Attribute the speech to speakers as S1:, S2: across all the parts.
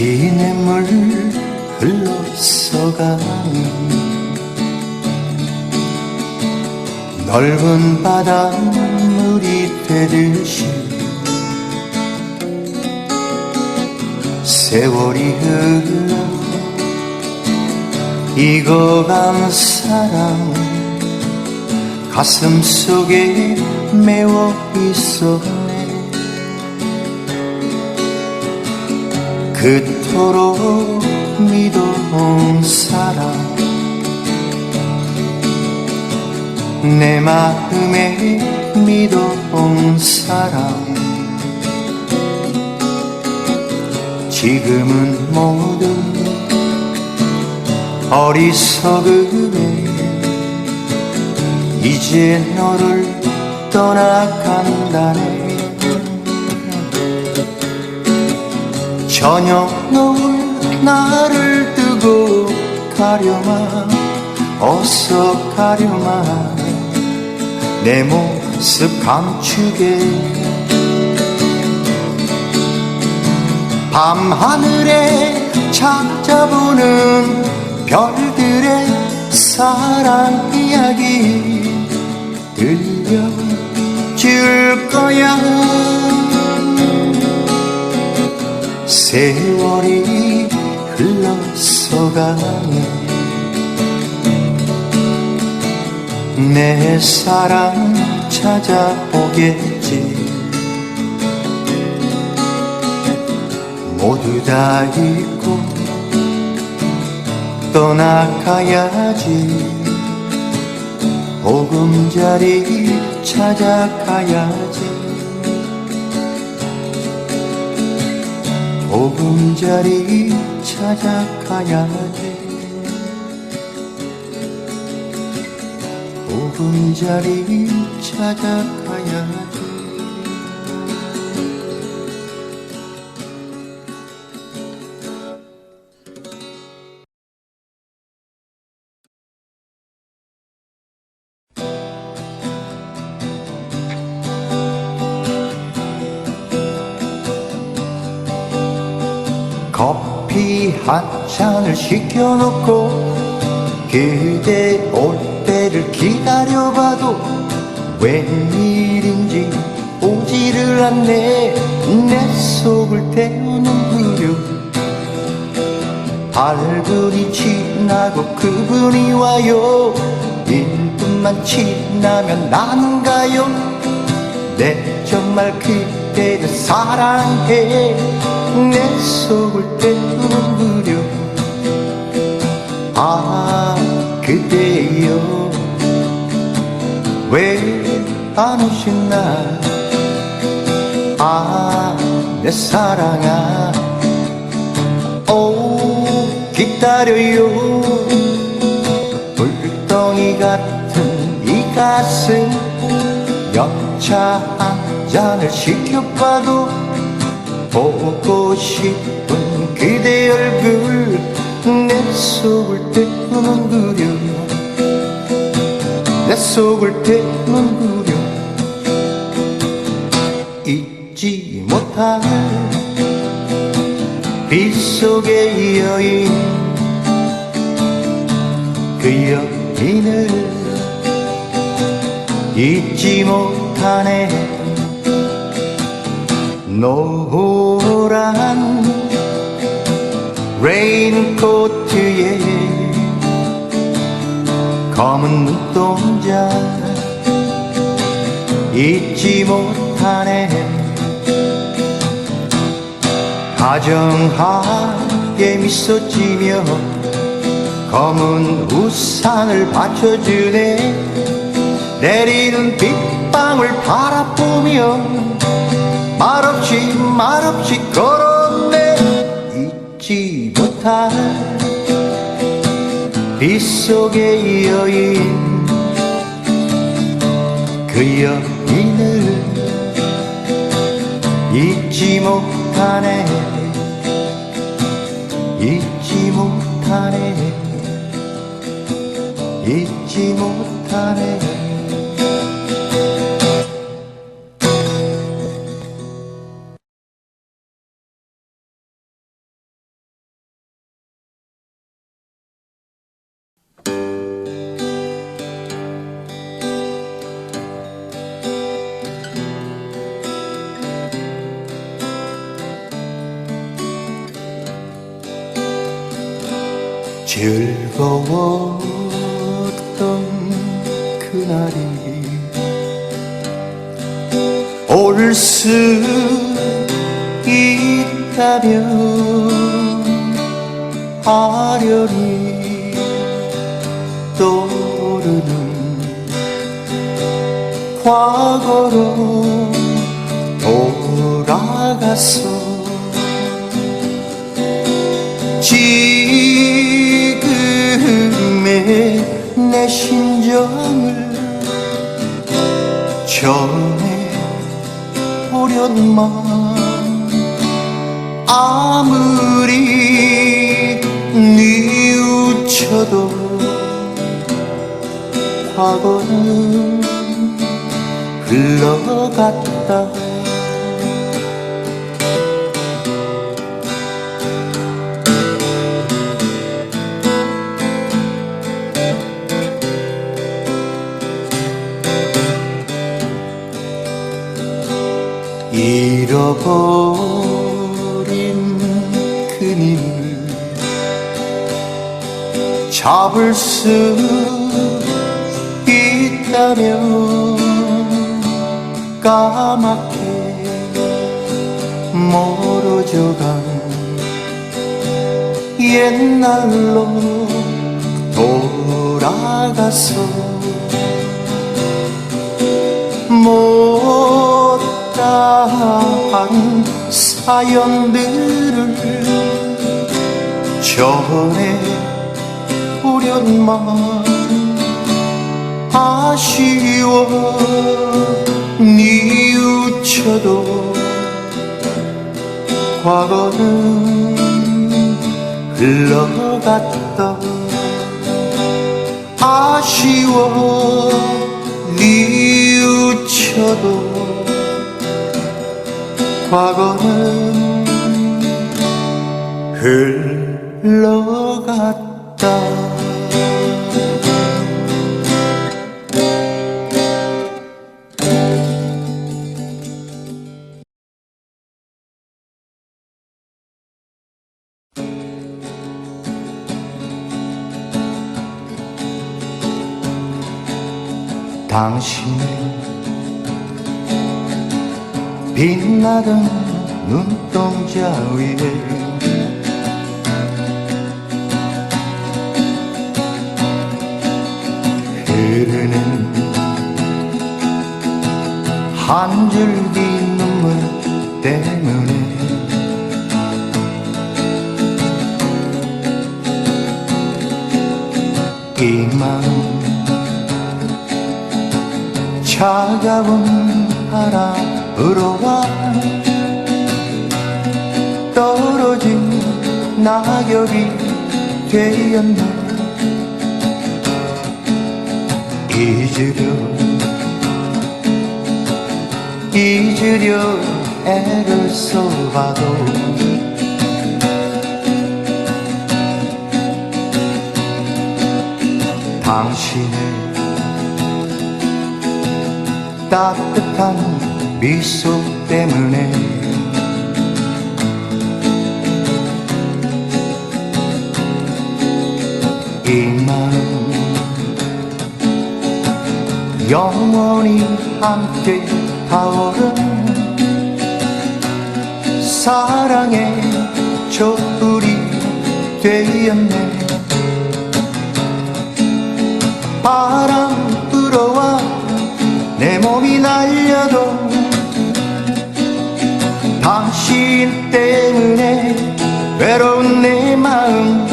S1: 시냇물 흘러서가니. 넓은 바닷물이 되듯이 세월이 흘러 익어간 사랑 가슴 속에 메워 있었 그토록 믿어온 사랑 내 마음에 믿어온 사랑 지금은 모두 어리석음에 이제 너를 떠나간다네 저녁 노을 나를 뜨고 가려마. 어서 가려마. 내 모습 감추게. 밤하늘에 찾아보는 별들의 사랑 이야기 들려줄 거야 세월이 흘러서 가네 내 사랑 찾아오겠지. 모두 다 잊고 떠나가야지. 보금자리 찾아가야지 보금자리 찾아가야지. 보금자리 찾아가야지 잔을 시켜놓고 그대 올 때를 기다려봐도 웬일인지 오지를 않네. 내 속을 태우는 부류 발들이 지나고 그분이 와요. 1분만 지나면 나는 가요? 내 정말 그대를 사랑해. 내 속을 태우는 부류 아 그대여. 왜 안 오시나 아 내 사랑아. 오 기다려요. 불덩이 같은 이 가슴. 연차 한 잔을 시켜봐도 보고 싶은 내 속을 태우는 그려 내 속을 태우는 그려 잊지 못할 빗속의 여인 그 여인을 잊지 못하네. 노란 검은 눈동자 잊지 못하네. 다정하게 미소 지며 검은 우산을 받쳐주네. 내리는 빗방울 바라보며 말없이 말없이 걸었네. 잊지 못할 빗속의 여인 그 여인을 잊지 못하네. 잊지 못하네. 잊지 못하네 날이 올 수 있다면 아련히 떠오르는 과거로 돌아가서 지금의 내 심정을 전해 보련만 아무리 뉘우쳐도 과거는 흘러갔다 잡을 수 있다면 까맣게 멀어져간 옛날로 돌아가서 못다한 사연들을 전해 보련만 아쉬워. 뉘우쳐도 과거는 흘러갔다. 아쉬워. 뉘우쳐도 과거는 흘러갔다 당신의 빛나던 눈동자 위에 흐르는 한 줄기 눈물 때문에 이 마음 차가운 바람으로 와 떨어진 낙엽이 되었네. 잊으려 잊으려 애를 써봐도 당신의 따뜻한 미소 때문에. 이 마음 영원히 함께 타오른 사랑의 촛불이 되었네. 바람 불어와 내 몸이 날려도 당신 때문에 외로운 내 마음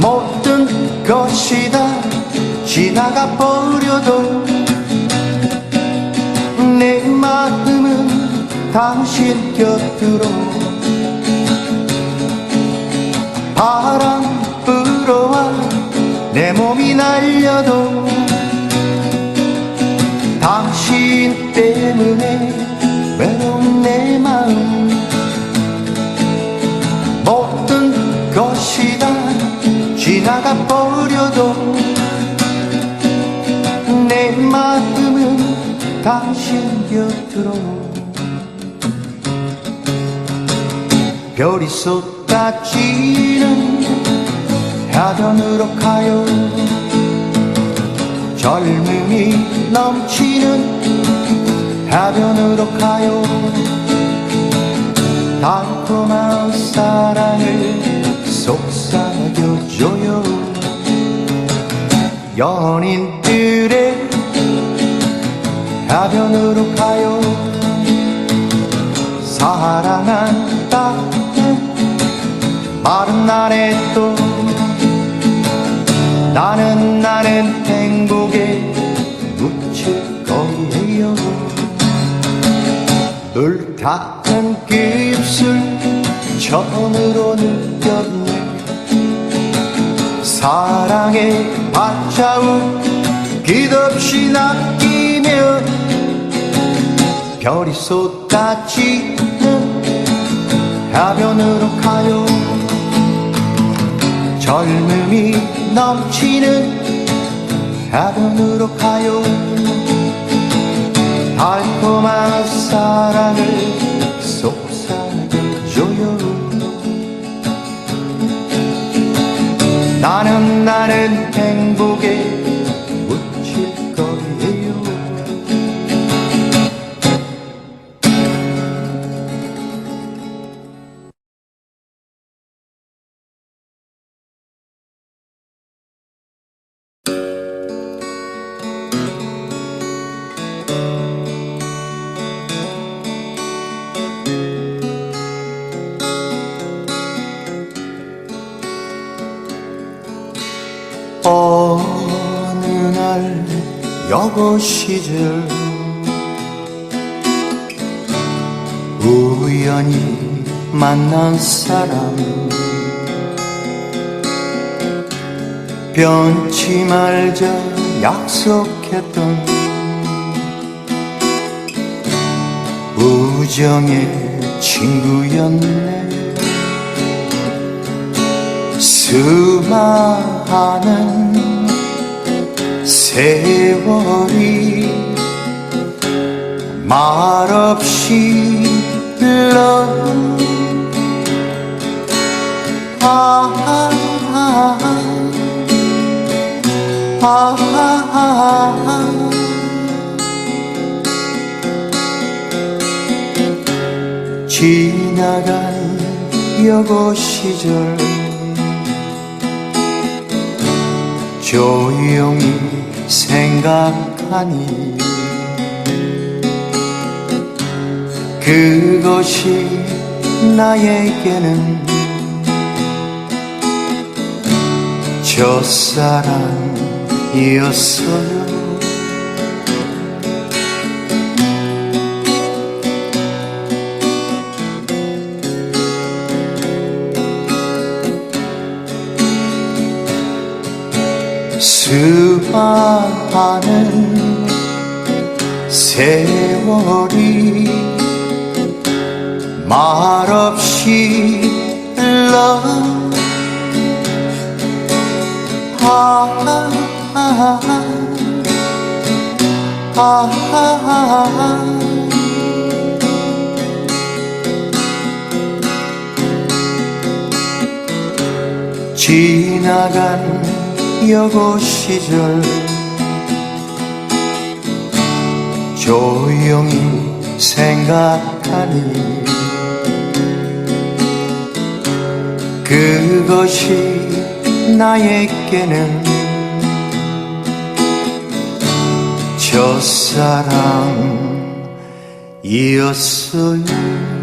S1: 모든 것이 다 지나가 버려도 내 마음은 당신 곁으로 바람 불어와 내 몸이 날려도 당신 때문에 내 마음. 모든 것이 다 지나가 버려도 내 마음은 당신 곁으로. 별이 쏟 쏟아지는 해변으로 가요. 젊음이 넘치는 해변으로 가요. 달콤한 사랑을 속삭여줘요. 연인들의 해변으로 가요. 사랑한다 마른 날에 또 나는 늘 닿은 그 입술 처음으로 느꼈네. 사랑의 발자국 끝없이 낚이며 별이 쏟아지는 해변으로 가요. 젊음이 넘치는 해변으로 가요 어느 날 여고 시절 우연히 만난 사람 변치 말자 약속했던 우정의 친구였네. 수많은 세월이 말없이 흘러 아, 아, 아, 아, 지나간 여고 시절. 조용히 생각하니 그것이 나에게는 첫사랑이었어요 수많은 세월이 말없이 흘러 아, 아, 아, 아, 지나간 여고 시 절. 조용히 생각하니 그것이 나에게는 첫사랑이었어요